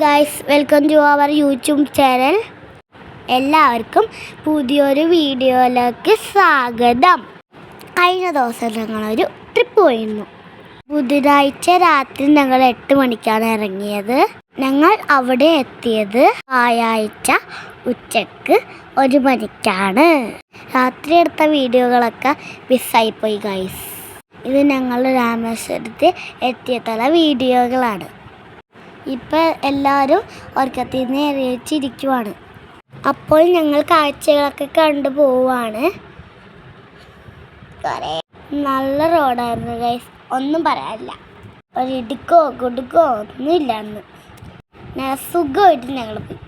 Guys welcome to our YouTube channel എല്ലാവർക്കും പുതിയൊരു വീഡിയോയിലേക്ക് സ്വാഗതം. കഴിഞ്ഞ ദിവസം ഞങ്ങളൊരു ട്രിപ്പ് പോയിരുന്നു. ബുധനാഴ്ച രാത്രി ഞങ്ങൾ എട്ട് മണിക്കാണ് ഇറങ്ങിയത്. ഞങ്ങൾ അവിടെ എത്തിയത് വ്യാഴാഴ്ച ഉച്ചയ്ക്ക് ഒരു മണിക്കാണ്. രാത്രി എടുത്ത വീഡിയോകളൊക്കെ മിസ്സായിപ്പോയി ഗൈസ് ഇത് ഞങ്ങൾ രാമേശ്വരത്ത് തല വീഡിയോകളാണ്. ഇപ്പം എല്ലാവരും ഉറക്കത്തിൽ നിന്ന് എറിയിച്ചിരിക്കുവാണ് അപ്പോൾ ഞങ്ങൾ കാഴ്ചകളൊക്കെ കണ്ടു പോവാണ് നല്ല റോഡായിരുന്നു ഗൈസ് ഒന്നും പറയാനില്ല. ഒരു ഇടുക്കോ കുടുക്കോ ഒന്നുമില്ല അന്ന് ഞാൻ സുഖമായിട്ട് ഞങ്ങൾ പോയി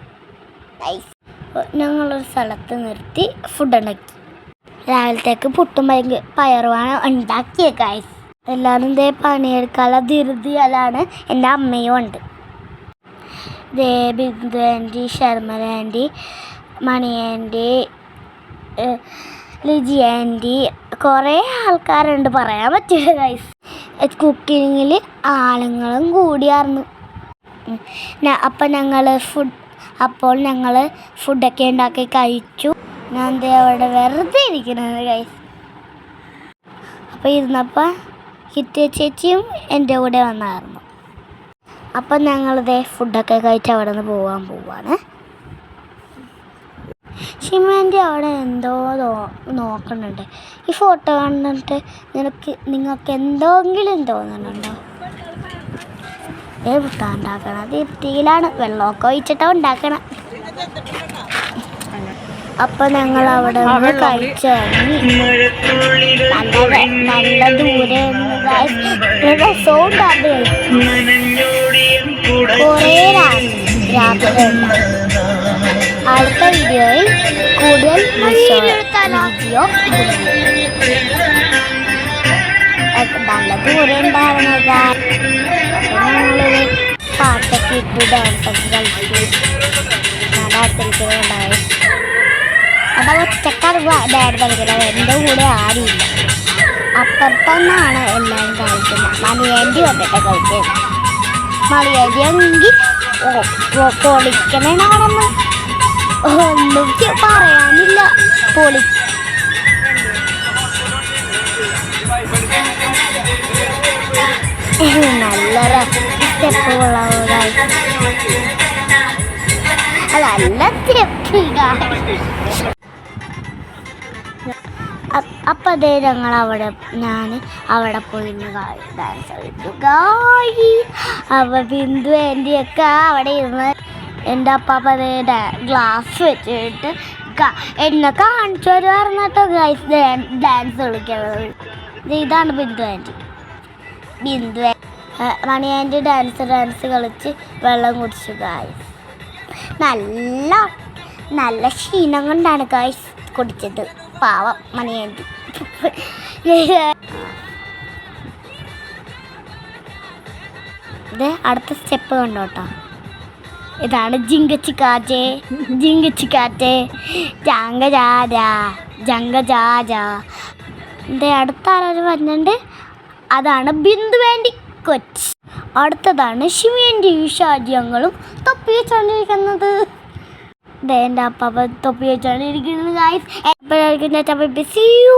ഞങ്ങളൊരു സ്ഥലത്ത് നിർത്തി ഫുഡ് ഉണ്ടാക്കി. രാവിലത്തേക്ക് പുട്ടും പയങ്ക് പയറുമാണ് ഉണ്ടാക്കിയ ഗൈസ് എല്ലാവരും ഇതേ പണിയെടുക്കാനുള്ള ധൃതിയാലാണ് എന്റെ അമ്മയും ഉണ്ട്. Bindu aunty Sharma aunty Mani aunty Liji aunty കുറേ ആൾക്കാരുണ്ട്. പറയാൻ പറ്റില്ല ഗൈസ് കുക്കിങ്ങിൽ ആളുങ്ങളും കൂടിയായിരുന്നു അപ്പം ഞങ്ങൾ ഫുഡ് അപ്പോൾ ഞങ്ങൾ ഫുഡൊക്കെ ഉണ്ടാക്കി കഴിച്ചു. ഞാൻ എന്താ അവിടെ വെറുതെ ഇരിക്കുന്നത് ഗൈസ് അപ്പോൾ ഇരുന്നപ്പോൾ ഹിറ്റ് ചേച്ചിയും എന്റെ കൂടെ വന്നായിരുന്നു അപ്പം ഞങ്ങളിതേ ഫുഡൊക്കെ കഴിച്ച് അവിടെ നിന്ന് പോകാൻ പോവാണ്. ഷിമാന്റെ അവിടെ എന്തോ നോക്കുന്നുണ്ട് ഈ ഫോട്ടോ കണ്ടിട്ട് നിനക്ക് നിങ്ങൾക്ക് എന്തെങ്കിലും തോന്നുന്നുണ്ടോ ഏ പുട്ടാ ഉണ്ടാക്കണം ഇരുത്തിയിലാണ് വെള്ളമൊക്കെ ഒഴിച്ചിട്ടാണ് ഉണ്ടാക്കണം. അപ്പം ഞങ്ങൾ അവിടെ നിന്ന് കഴിച്ചിറങ്ങി നല്ല നല്ല ദൂരെ കുറേ രാത്രി അടുത്ത വീഡിയോയിൽ കൂടുതൽ വീഡിയോ നല്ല ദൂരെ ഉണ്ടായിരുന്നത് ഞങ്ങളൊരു പാട്ടൊക്കെ ഇട്ട് ഡാൻസൊക്കെ കളിച്ചു നടത്തിരിക്കുന്നുണ്ടായി അതാ ഒറ്റക്കാർ ഡാഡ് കളിക്കുന്നത് എന്റെ കൂടെ ആരുമില്ല അപ്പുറത്തൊന്നാണ് എല്ലാവരും കളിക്കുന്നത്. മണിയേണ്ടി വന്നിട്ട് കളിച്ചത് മണിയേണ്ടി എങ്കിൽ പൊളിക്കണേനാണെന്ന് ഒന്നും പറയാനില്ല. പൊളി നല്ല സ്റ്റെപ്പുകളായി അതല്ല സ്റ്റെപ്പ് അപ്പം അതേ ഞങ്ങൾ അവിടെ ഞാൻ അവിടെ പോയി ഡാൻസ് കളിച്ചു. ഗായി അവ ബിന്ദു എന്റെ ഒക്കെ അവിടെ ഇരുന്ന് എന്റെ അപ്പാപ്പ അതേ ഗ്ലാസ് വെച്ചിട്ട് എന്നെ കാണിച്ചു കേട്ടോ ഗൈസ് ഡാൻസ് കളിക്കുന്നത് ഇതാണ് Bindu aunty Bindu Mani aunty dance dance കളിച്ച് വെള്ളം കുടിച്ചു ഗായ്സ് നല്ല നല്ല ക്ഷീണം കൊണ്ടാണ് ഗായ്സ് കുടിച്ചത്. പാവം മണിയേണ്ടി ഇത് അടുത്ത സ്റ്റെപ്പ് കണ്ടോട്ടോ ഇതാണ് ജിങ്കച്ചിക്കാറ്റേ ജിങ്കച്ചിക്കാറ്റേ ജങ്ക ജാജാ ജങ്ക ജാജാ എന്റെ അടുത്ത ആരൊരു വരുന്നുണ്ട് അതാണ് ബിന്ദു വേണ്ടി കൊച്ച്. അടുത്തതാണ് ശിവേന്റെ വിഷാദ്യങ്ങളും തൊപ്പി വെച്ചോണ്ടിരിക്കുന്നത്. ദേ എന്റെ അപ്പാപ്പ തൊപ്പി വെച്ചോണ്ടിരിക്കുന്നത് ഗായ്സ് എപ്പോഴായിരിക്കും ഞാൻ ബിസിയൂ